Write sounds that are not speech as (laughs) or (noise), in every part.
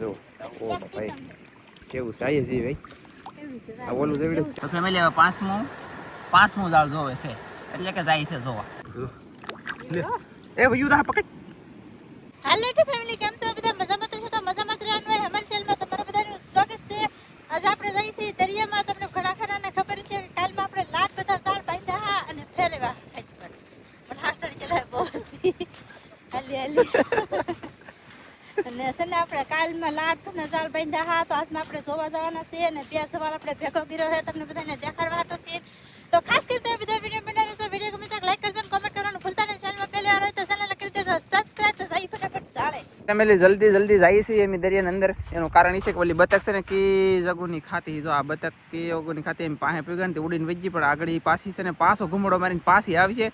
જો ઓ ભાઈ કેવું છે? આઈએ જી ભાઈ. આ ઓલું જેવડું તો ફેમિલી હવે પાંચમું પાંચમું જાળ જોવે છે. એટલે કે જાય છે જોવા. લે. એ ભાઈ યુદા પકડ. હાલો ટુ ફેમિલી કેમ છો? બધા મજામાં તો છો? તો મજામાં જ રહેવાનું હોય ચેનલમાં તમારા બધાનું સ્વાગત છે. આજે આપણે જઈએ છીએ દરિયામાં. તમને ઘણા ખરાને ખબર છે કે કાલમાં આપણે લાટ બધા તાળ બાંધ્યા હા અને ફેરવા પણ પણ આ સડી બહુ હાલી હાલી. ને આપણે કાલમાં લાટ ને જાળ બાંધ્યા હા, તો આજમાં આપણે જોવા જવાના છે અને બે સવાલ આપણે ભેગો કર્યો છે, તમને બધાને દેખાડવા હતો છે તો ખાસ કરીને બધા વીડિયો બનાવે તો વીડિયો ગમે તો લાઈક કરજો કોમેન્ટ કરવાનું ભૂલતા નહીં. ચેનલમાં પહેલી વાર હોય તો ચેનલ કરી દેજો સબસ્ક્રાઇબ તો જઈ ફટાફટ ચાલે. ફેમિલી જલ્દી જલ્દી જાય છે એમ દરિયાની અંદર. એનું કારણ એ છે કે ઓલી બતક છે ને, કે જગુની ખાતી. જો આ બતક કે જગુની ખાતી એમ પાસે પીગા ને ઉડીને વજી પણ આગળ પાછી છે ને, પાછો ઘૂમડો મારીને પાછી આવી છે.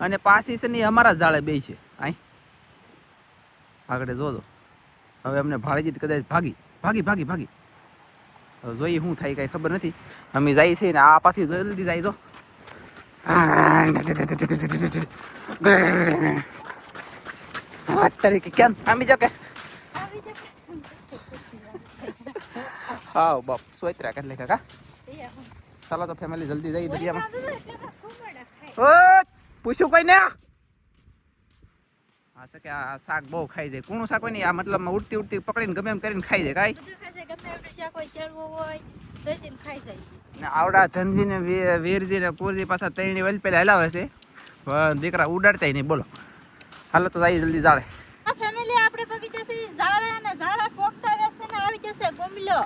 અને પાછી છે ને અમારા જાળે બે છે. આઈ આગળ જોજો. હવે અમને ભાળેજી કદાચ ભાગી ભાગી ભાગી ભાગી. હવે જોઈએ શું થાય કાંઈ ખબર નથી. અમે જાય છે ને આ પાછી જલ્દી જાય તો અત્યારે કે કેમ આમી જો કે. હા બાપ સોયત્રા કરી લે કાકા સાલા તો ફેમિલી જલ્દી જઈ દરિયામાં. પૂછ્યું કોઈ ને? શાક બહુ ખાઈ જાય. કુણું શાક હોય ને આ મતલબ ઉડતી ઉડતી પકડીને ગમે એમ કરીને ખાઈ જાય કાંઈ? ગમે એમ શાક હોય ચડવું આવડા ધનજીને વીરજીને કુરજી પાછા ત્રણની વેલ પેલા હલાવે છે. દીકરા ઉડાડતાય નહીં બોલો. હાલો તો જાય જલ્દી જાળે આપણે બગીચા જાળે જાળા પોકતા આવી જશે ગમલો.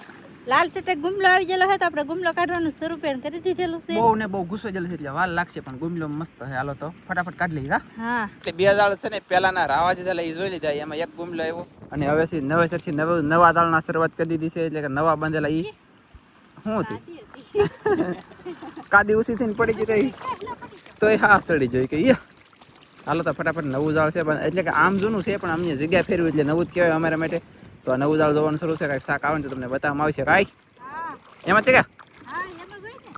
લાલ ચટક ગુમલો આવી ગયેલો હોય તો આપણે ગુમલો કાઢવાનું શરૂ પણ કરી દીધેલું છે. બહુ ને બહુ ગુસ્સો જલ છે એટલે વાલ લાગશે પણ ગુમલો મસ્ત હે હાલો તો ફટાફટ કાઢી લઈ હા? હા. એટલે બે દાળ છે ને પેલાના રાવા દીધા એ જોઈ લીધા એમાં એક ગુમલો આવ્યો. અને હવેથી નવેસરથી નવ નવા દાળના શરૂઆત કરી દીધી છે એટલે કે નવા બાંધેલા ઈ. શું હતી? કાદી ઉસી થઈને પડી ગઈ કઈ તો એ હા સડી જોઈ કે ઈ. હાલો તો ફટાફટ નવું જાળ છે પણ એટલે કે આમ જૂનું છે પણ અમને જગ્યા ફેરવી એટલે નવું જ કહેવાય અમારા માટે. તો આ નવું દાળ જોવાનું શરૂ છે કાંઈક શાક આવે ને તો તમને બતાવવામાં આવશે. કાંઈ? હા. એમાં તે કે? હા એમાં જોઈ ને.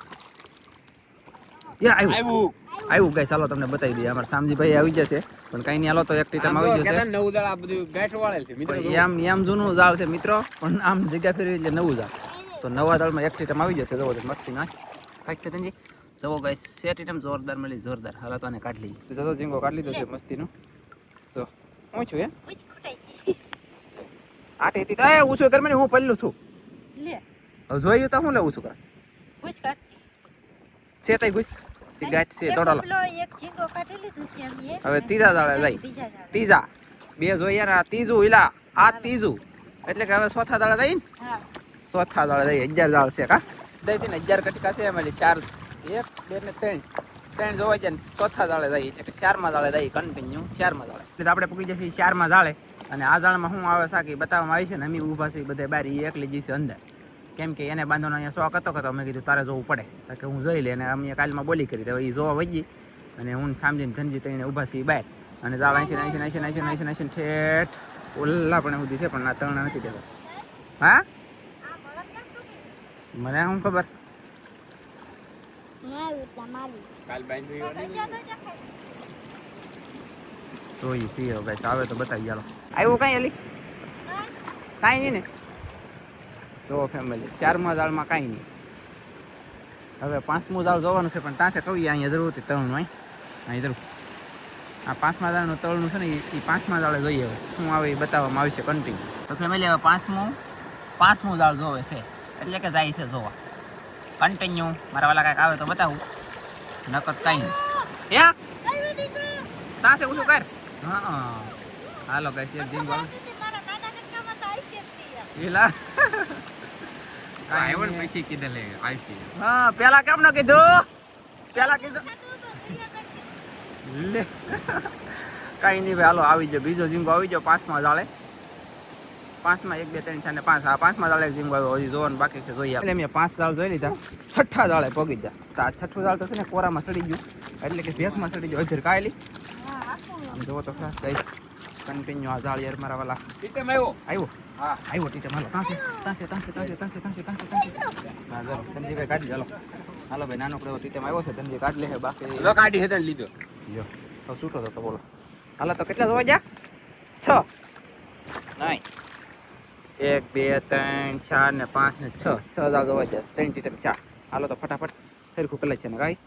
યા આવ્યું આવ્યું ગાય ચાલો તમને બતાવી દઈએ. અમારા સામજીભાઈ આવી જશે પણ કઈ નહીં. હાલો તો એક ટીટમ આવી જશે પણ આમ આમ જૂનું ઝાડ છે મિત્રો. પણ આમ જગ્યા ફેરવી એટલે નવું ઝાડ તો નવા દાળમાં એક ટીટમ આવી જશે જવો મસ્તી ના કાંઈક છે જવો ગાય સે ટીટમ જોરદાર મળી જોરદાર. હાલો તો આને કાઢી લઈએ. જતો ઝીંગો કાઢી લીધો છે મસ્તીનું. જો હું? છું એ આટે હતી તો એ ઊંચું કર મને હું પલ્લું છું. લે. હવે જોયું તો હું લેવું છું કર. ઉચ કાઢ છે તઈ ગુસ ઈ ગાંઠ છે એક એક ઝીંગો કાઢી લીધું છે એમ એ. હવે ત્રીજા દાડે જાય ત્રીજા. બે જોઈએ ને આ ત્રીજું ઈલા. આ ત્રીજું. એટલે કે હવે ચોથા દાડે જાય ને હા. ચોથા દાડે જાય અગિયાર દાળ છે કા? દઈ ને અગિયાર કટકા છે એમાં ચાર એક બે ને ત્રણ. ત્રણ જોવા જાય ને ચોથા દાળે જાય એટલે ચારમાં દાળે જાય કન્ટિન્યુ ચારમાં દાળે એટલે આપણે પૂકી જશે ચારમાં દાડે. અને આ દાળમાં શું આવે સાકી બતાવવામાં આવી છે ને અમે ઊભા છે બધે બહાર એક એકલી જઈશે અંદર. કેમ કે એને બાંધવાનો અહીંયા શોખ હતો કે અમે મેં કીધું તારે જોવું પડે. તો કે હું જોઈ લે અને અમે કાલમાં બોલી કરી. તો એ જોવા વજી અને હું સામજીને ધનજી તઈને ઊભા છીએ બહાર અને દાળ આંસી નાઈસી નાઈસી નાઈસી નાઈસી નાઈસી ઠેઠ ઓલ્લા પણ સુધી છે પણ ના ત્રણ નથી દેવા. હા? મને શું ખબર? સોઈ સી હવે ગાઈસ આવે તો બતાવી ચાલો આવ્યું કાંઈ અલી? કાંઈ નહીં ને. જો ફેમિલી ચારમાં દાળમાં કાંઈ નહીં. હવે પાંચમું દાળ જોવાનું છે પણ તાસે કવિ અહીંયા જરૂર હતી તળનું અહીં અહીં જરૂર. આ પાંચમા દાળનું તળનું છે ને એ પાંચમા દાળે જોઈએ હવે. શું આવે એ બતાવવામાં આવશે કન્ટિન્યુ તો ફેમિલી હવે પાંચમું પાંચમું જાળ જોવે છે. એટલે કે જાય છે જોવા. કન્ટિન્યુ મારા વાલા કાંઈક આવે તો બતાવું. નકર કાંઈ નહીં. હે? તાસે ઓછું કર. હા. હાલો ગાઈસ એક જીમ વાળું. આવી. એલા. આવ્યો ને પછી કીધે લે આવશે હા પેલા કેમ ન કીધું? પેલા કીધું. લે. કાંઈ નહીં ભાઈ હાલો આવી જાઓ બીજો ઝીંગો આવી જાઓ પાંચમા જાળે પાંચમાં એક બે ત્રણ ચાર ને પાંચ. હા પાંચમા જાળે જીમ ઝીંગો આવ્યો. હજી જોવાનું બાકી છે જોઈએ. એટલે મેં પાંચ દાળ જોઈ લીધા. છઠ્ઠા દાળે પગી જા તો આ છઠ્ઠું દાળ તો છે ને કોરામાં સડી ગયું. એટલે કે ભેખમાં સડી ગયું. અધર કાયલી. આમ જોવો તો ખરા જઈશ કન્ટિન્યુ આ જાળી યાર મારા વાલા. ટીટમ આવ્યો? આવ્યો? હા. આવ્યો ટીચર હાલો. તાસે તાસે તાસે તાસે તાસે તાસે તાસે તાસે. હા ચાલો ધનજીભાઈ કાઢી ચાલો હાલો. ભાઈ નાનો પડેલો ટીચર આવ્યો છે તનજી કાઢી લે બાકી લો કાઢી હેતન લીધો. યો તો છૂટો થતો બોલો. હાલો તો કેટલા જોવા જા છ. નહીં. એક બે ત્રણ ચાર ને પાંચ ને છ. છ હજાર જોવા જાય ત્રણ ટીટમ ચાર હાલો તો ફટાફટ સરખું પેલા છે ને કાંઈ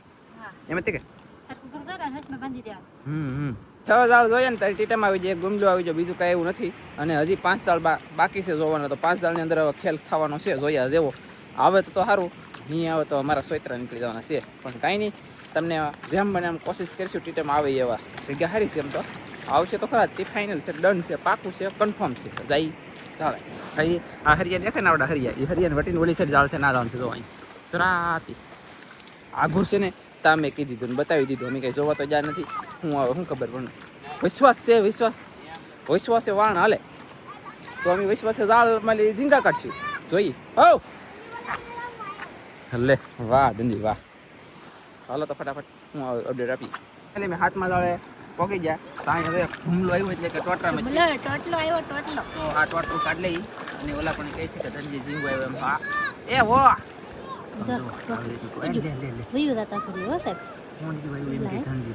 એમ જ કે? સરખું કરી દો ને હાથમાં બાંધી દેવા હમ હમ. છ જાળ જોઈએ ને ત્યારે ટીટમ આવી જાય ગુમલો આવી જાય, બીજું કાંઈ એવું નથી. અને હજી પાંચ બા- બાકી છે જોવાના, તો પાંચ જાળની અંદર ખેલ થવાનો છે, જોયા જેવો આવે તો સારું નહીં આવે તો અમારા સોયત્રા નીકળી જવાના છે. પણ કાંઈ નહીં, તમને જેમ બને એમ કોશિશ કરીશું ટીટમ આવે એવા જગ્યા સારી છે એમ તો. આવશે તો ખરા તે ફાઇનલ છે ડન છે, પાકું છે કન્ફર્મ છે. જાય ચાલે ખાલી આ હરિયા દેખે ને આવડા હરિયા, એ હરિયાને વટીને ઓલી સાઈડ જાળ છે ના જાણ છે જો અહીં. જરાતી આઘુર છે ને મેં કીધી દીધું ને બતાવી દીધું. અમે કંઈ જોવા તો જ્યાં નથી. હું આવે શું ખબર પણ વિશ્વાસ છે વિશ્વાસ. વિશ્વાસે વાણ હાલે. તો અમે વિશ્વાસે ઝાડ મારી ઝીંગા કાઢશું. જોઈ હો! લે વાહ દંદી વાહ. હાલો તો ફટાફટ હું અપડેટ આપી. એટલે મેં હાથમાં જાળે પોકી ગયા. તો અહીંયા હવે ભૂમલો આવ્યો એટલે કે ટોટરામાં છે. ટોટલો આવ્યો ટોટલો. તો આ ટોટલું કાઢ લઈ. અને ઓલા પણ કહે છે કે ધનજી ઝીંગો આવ્યો એમ. હા. એ હો!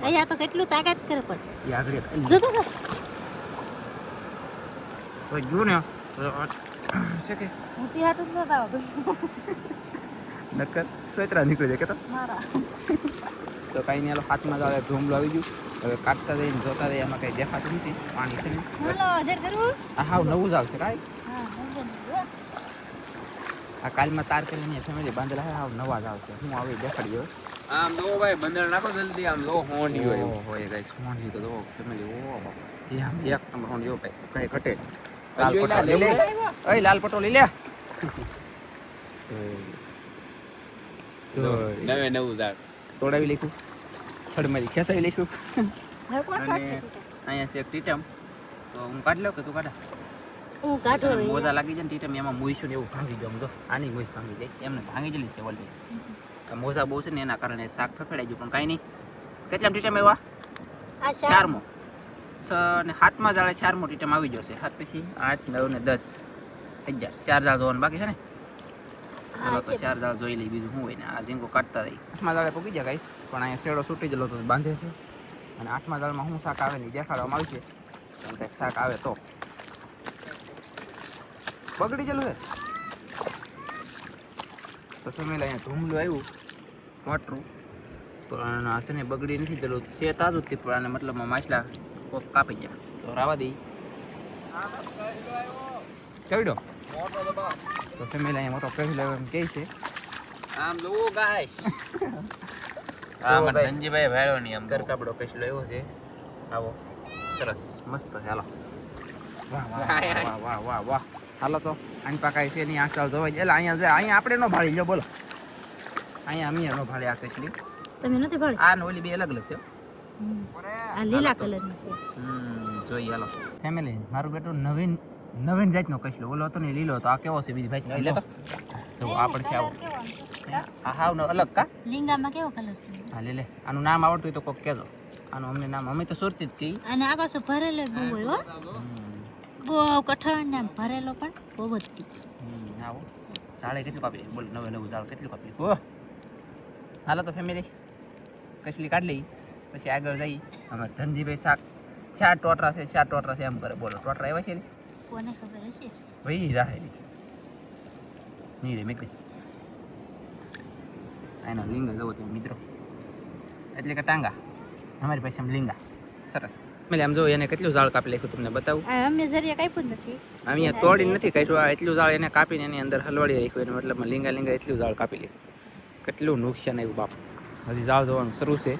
અહીંયા તો કેટલું તાકાત કરે પણ. જો. તો જો. ને છે કે? મોટી હાટું જ નતા નક્કર સ્વેતરા નીકળી જાય કે તો તો કાંઈ નહીં હાથમાં જ આવે ઢોમલો આવી ગયું હવે કાઢતા જઈને જોતા જઈએ એમાં કંઈ દેખાતું નથી પાણી છે હાવ નવું જ આવશે કાંઈ. આ કાલ કાલમાં તાર કરીને ફેમિલી બાંધેલા હે આવ નવા જ આવશે. હું આવી દેખાડી આમ લો ભાઈ બંદર નાખો જલ્દી. આમ લો હોંડી હોય હોય ગાઈસ હોંડી તો ફેમિલી ઓ બાબા એ આમ એક નંબર હોંડી ભાઈ કઈ ઘટે. લાલ પટો લે. લે. ઓય લાલ પટો લઈ લે. સોરી નવે નવું દાળ. તોડાવી લખ્યું ફળમારી ખેસાવી લખ્યું અને અહીંયા છે એક ટીટમ તો હું કાઢ લઉં કે તું કાઢા? હું કાઢો મોજા લાગી જાય ને ટીટમ એમાં મોઈશું ને એવું ભાંગી ગયું જો આની મૂઈશ ભાંગી જાય એમને ભાંગી ગયેલી છે ઓલરેડી આ મોજા બહુ છે ને એના કારણે શાક ફફડાઈ ગયું પણ કાંઈ નહીં. કેટલા ટીટમ એવા ચારમો. છ ને સાતમાં જાળે ચારમો ટીટમ આવી જશે સાત પછી આઠ નવ ને દસ. અગિયાર. ચાર જાળ જોવાનું બાકી છે ને? ચાલો તો ચાર જાળ જોઈ લઈ બીજું શું હોય ને? આ ઝીંગો કાઢતા રહી. આઠમા જાળે પૂકી જાય ગાઈશ પણ અહીંયા શેડો છૂટી ગયેલો તો બાંધે છે. અને આઠમા જાળમાં શું શાક આવે ને દેખાડવામાં આવશે. કંઈક શાક આવે તો. બગડી ગયેલું હે? તો ફેમિલી અહીંયા ધૂમલું આવ્યું મોટરું. પણ હશે ને બગડી નથી ગયેલું છે તાજું તે પણ આને મતલબમાં માછલા કોક કાપી ગયા. તો રાવા દઈ. ચડ્યો તો ફેમિલી અહીંયા મોટો પહેલો એમ કહે છે. આમ લો ગાઈસ ધનજીભાઈ ભાડો નહીં આમ ઘર કાપડો કશલો એવો છે. આવો. સરસ. મસ્ત ચાલો (laughs) વાહ વાહ, વાહ વાહ વાહ વાહ. હાલો તો આની પાકા છે નહીં આંખ જોવા જાય. એટલે અહીંયા અહીંયા આપણે નો ભાળી લો બોલો. અહીંયા અમે નો ભાળી આ કશલી તમે નથી ભાળી? આ ને ઓલી બે અલગ અલગ છે. હમ. આ લીલા કલરની છે. હમ જોઈએ હાલો. ફેમિલી મારું બેટું નવીન નવીન જાતનો કશલો ઓલો હતો ને લીલો હતો. આ કેવો છે બીજી ભાઈ? લેતો જો આ પણ છે આવો. આ હાવ નો અલગ કા? લીંગામાં કેવો કલર છે? હા લે લે. આનું નામ આવડતું હોય તો કોક કહેજો. આનું અમને નામ અમે તો સુરતી જ કહી અને આ પાછો ભરેલો બહુ હોય હો. કઠણ ને ભરેલો પણ બહુ બધી આવો. સાળે કેટલું કાપી બોલ નવે નવું ઝાડ કેટલું કાપી ઓ હાલો તો ફેમિલી કસલી કાઢ લઈ પછી આગળ જઈ. અમારે ધનજીભાઈ શાક ચાર ટોટરા છે ચાર ટોટરા છે એમ કરે. બોલો ટોટરા એવા છે ને? કોને ખબર હશે? ભાઈ રાહેલી. નહીં રે મેકડી એનો લિંગા જવો તમે મિત્રો. એટલે કે ટાંગા. અમારી પાસે લીંગા. સરસ. એટલે આમ જો એને કેટલું ઝાડ કાપી લખ્યું તમને બતાવું? અમે જરીએ કાપ્યું જ નથી. અહીંયા તોડી નથી કાઢ્યું આ એટલું ઝાડ એને કાપીને એની અંદર હલવાડી રાખ્યું એનો મતલબ લીંગા લીંગા એટલું ઝાડ કાપી લીધું. કેટલું નુકસાન આવ્યું બાપ. હજી ઝાડ જોવાનું શરૂ છે.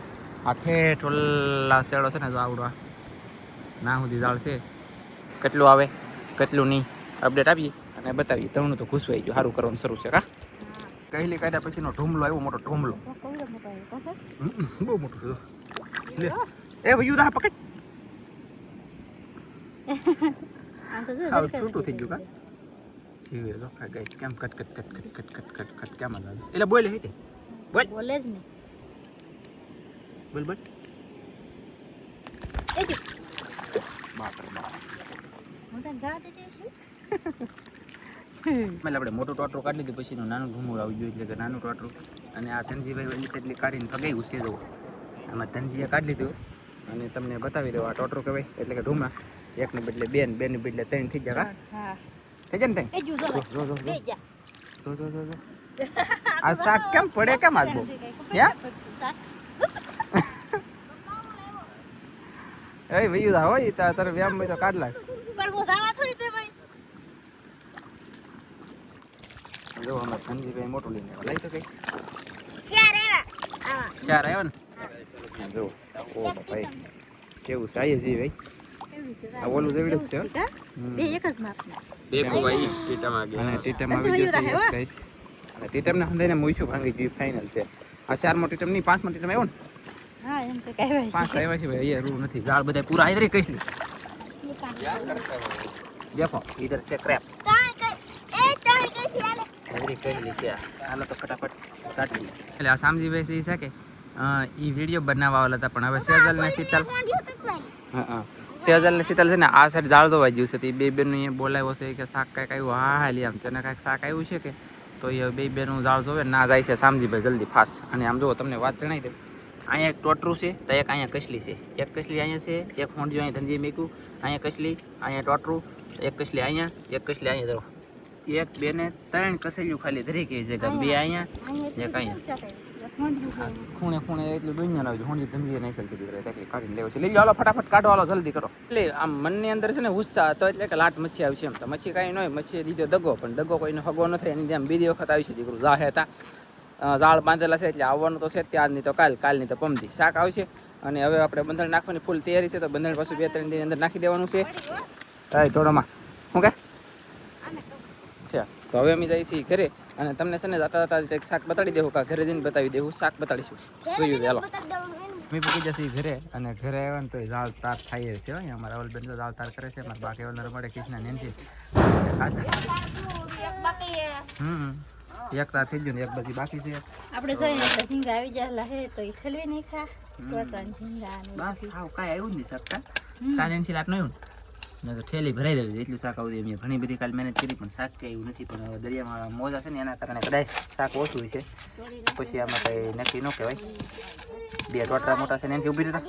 આ ઠેઠ ઓલા શેડો છે ને જો આવડો ના સુધી ઝાડ છે. કેટલું આવે કેટલું નહીં. અપડેટ આપીએ અને બતાવીએ. તમને તો ઘૂસવાઈ ગયું. સારું કરવાનું શરૂ છે કા? કહેલી કાઢ્યા પછીનો ઢોમલો આવ્યો મોટો ઢોમલો બહુ મોટો લે. એ વયું દા પકડ. (laughs) હાવ છૂટું થઈ ગયું કા? સીવે જો કા ગાઈસ કેમ cut cut cut cut cut cut cut cut કેમ લાગે? એટલે બોલે હે તે. બોલ. બોલે જ નહીં બોલ બોલ. એ જો, બાપ રે બાપ. હું તને એટલે આપણે મોટું ટોટરું કાઢી લીધું પછી નાનું ઢૂમું આવી ગયું એટલે કે નાનું ટોટરું. અને આ ધનજીભાઈ વહેલી એટલી કાઢીને ફગાવ્યું છે જવું આમાં ધનજીએ કાઢી લીધું. અને તમને બતાવી દઉં આ ટોટરું કહેવાય એટલે કે ઢૂમા. એકને બદલે બે ને બે ને બદલે ત્રણ થઈ જાય હા? થઈ જાય ને ત્રણ? જો જો જો, જો, જો, જો. આ શાક કેમ પડે કેમ આજ બહુ હે? એ વયું દા હોય તાર તારે વ્યામ ભાઈ તો કાઢ લાગશે પણ હું થોડી દે ભાઈ. જો અમારે ધનજીભાઈ મોટું લઈને. લઈ તો કઈ. ચાર આવ્યા. આવા. ચાર આવ્યો ને? જો ઓ ભાઈ કેવું છે? જી ભાઈ? આ ઓલું જેવડું જ છે હો. કા? હમ. બે એક જ માપના દેખો ભાઈ ટીટામાં અને ટીટમ આવી ગયો છે ગાઈસ અને ટીટમ ને હંધાઈને મૂછું ભાંગી ગયું ફાઇનલ છે. આ ચારમો ટીટમ નહીં પાંચમો ટીટમ આવ્યો ને? હા એમ તો કહેવાય પાંચ આવ્યા છે ભાઈ અહીંયા રૂ નથી. ઝાડ બધા પૂરા આવી કઈ દેખો ઇધર છે ક્રેપ એવરી કરેલી છે હાલો તો ફટાફટ કાઢી એટલે આ સામજીભાઈ છે કે? એ વીડિયો બનાવવા વાળા હતા પણ હવે સેજલ ને શીતલ હા હા. સેજલ ને શીતલ છે ને આ સાઈડ ઝાડ ધોવા ગયું છે તો એ બે બેનું અહીંયા બોલાવ્યો છે કે શાક કાંઈક આવ્યું. હા હા લી આમ. તેને કાંઈક શાક આવ્યું છે કે? તો એ બે બેનું ઝાડ જોવે ના જાય છે. સામજીભાઈ જલ્દી ફાસ. અને આમ જુઓ તમને વાત જણાવી દઉં. અહીંયા એક ટોટરું છે તો એક અહીંયા કસલી છે. એક કસલી અહીંયા છે એક હોંડિયો અહીંયા ધંધી મેક્યું. અહીંયા કસલી અહીંયા ટોટરું એક કસલી અહીંયા એક કસલી અહીંયા ધરો એક બે ને ત્રણ કસેલ્યું ખાલી ધરી ગઈ છે બે અહીંયા એક અહીંયા. ખૂણે ખૂણે એટલું દુનિયા લાવજો. હોંડી ધંધી નાખેલ છે દીકરા એટલે કાઢીને લેવો છે. લઈ લો ફટાફટ કાઢો હાલો જલ્દી કરો. એટલે આમ મનની અંદર છે ને ઉત્સાહ હતો એટલે કે લાટ મચ્છી આવશે એમ તો. મચ્છી કાંઈ ન હોય મચ્છી દીધો દગો પણ દગો કોઈને હગો ન થાય. એની જેમ બીજી વખત આવી છે દીકરું જાહે હતા. ઝાડ બાંધેલા છે એટલે આવવાનું તો છે ત્યાં ત્યારની તો કાલ કાલની તો પમદી. શાક આવશે અને હવે આપણે બંધણ નાખવાની ફૂલ તૈયારી છે તો બંધણ પાછું બે ત્રણ દિન અંદર નાખી દેવાનું છે. હા. થોડોમાં શું કે? છે તો હવે અમે જઈએ છીએ ઘરે અને તમને છે ને જાતા જતા એક શાક બતાડી દેવું કા ઘરે જઈને બતાવી દેવું શાક બતાડીશું. જોયું ચાલો અમે પૂકી જશે ઘરે અને ઘરે આવ્યા ને તો એ ઝાડ તાર થાય છે અમારા અવલબેન તો ઝાડ તાર કરે છે અમારા બાકી અવલર મળે કૃષ્ણ છે. હમ એક તાર થઈ ગયું ને એક બધી બાકી છે. આપણે જઈએ એટલે ઝીંગા આવી જાય લહે તો એ ખલવી નહીં ખા. તો ઝીંગા બસ આવું કાંઈ આવ્યું જ નહીં સરકાર કાંઈ કાલ લાટ નહીં તો ઠેલી ભરાઈ દેવી એટલું શાક આવતી મેં ઘણી બધી કાલ મહેનત કરી પણ શાક કે એવું નથી. પણ દરિયામાં મોજા છે ને એના કારણે કદાચ શાક ઓછું છે. પછી આમાં કંઈ નક્કી ન કહેવાય. બે ટોટરા મોટા છે ને એનથી ઊભી રહેતા.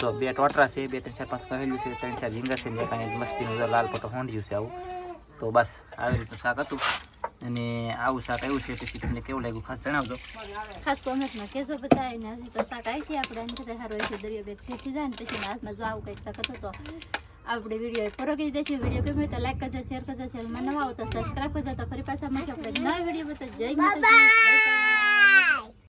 તો બે ટોટરા છે, બે, ત્રણ, ચાર, પાંચ કહેલું છે, ત્રણ, ચાર ઝીંગા છે ને કાંઈ મસ્તીનું લાલ પટો હોંડ્યું છે આવું. તો બસ, આવી રીતનું શાક હતું. અને આવું શાક આવ્યું છે, પછી તમને કેવું લાગ્યું ખાસ જણાવજો. ખાસ કોમેન્ટમાં કેસો બતાવીને હજી તો શાક આવી છે આપણે. એમ કદાચ સારું હોય છે, દરિયો બેગ ખેંચી જાય ને, પછી હાથમાં જો આવું કંઈક શાક હતું તો આપણે વીડિયો પૂરો કરી દઈશું. વીડિયો ગમે તો લાઈક કરજો શેર કરજો ચેનલમાં નવા આવો તો સબસ્ક્રાઈબ કરજો તો ફરી પાછા મળશે. આપણે નવા વીડિયો જય bye.